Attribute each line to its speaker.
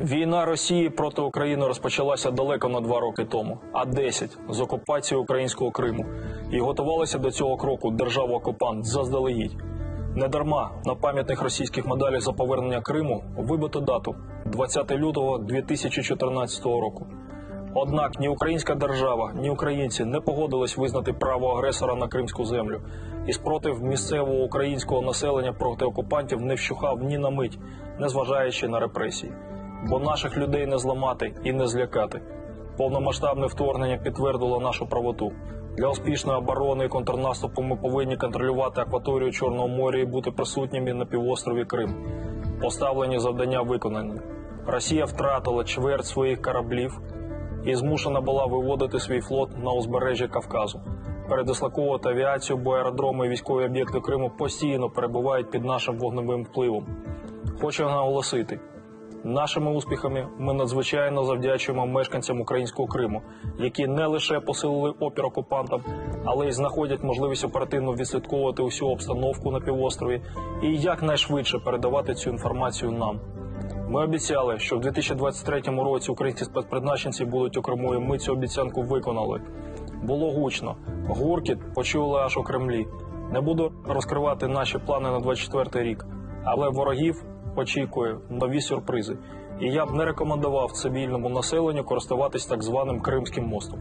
Speaker 1: Війна Росії проти України розпочалася далеко не два роки тому, а 10 з окупації українського Криму. І готувалася до цього кроку держава-окупант заздалегідь. Недарма на пам'ятних російських медалях за повернення Криму вибито дату 20 лютого 2014 року. Однак ні українська держава, ні українці не погодились визнати право агресора на кримську землю, і спротив місцевого українського населення проти окупантів не вщухав ні на мить, незважаючи на репресії. Бо наших людей не зламати і не злякати. Повномасштабне вторгнення підтвердило нашу правоту. Для успішної оборони і контрнаступу ми повинні контролювати акваторію Чорного моря і бути присутніми на півострові Крим. Поставлені завдання виконані. Росія втратила чверть своїх кораблів і змушена була виводити свій флот на узбережжя Кавказу. Передислоковувати авіацію, бо аеродроми і військові об'єкти Криму постійно перебувають під нашим вогневим впливом. Хочу наголосити, нашими успіхами ми надзвичайно завдячуємо мешканцям українського Криму, які не лише посилили опір окупантам, але й знаходять можливість оперативно відслідковувати усю обстановку на півострові і якнайшвидше передавати цю інформацію нам. Ми обіцяли, що в 2023 році українські спецпризначенці будуть і ми цю обіцянку виконали. Було гучно, гуркіт почули аж у Кремлі. Не буду розкривати наші плани на 24 рік, але ворогів очікує нові сюрпризи. І я б не рекомендував цивільному населенню користуватись так званим Кримським мостом.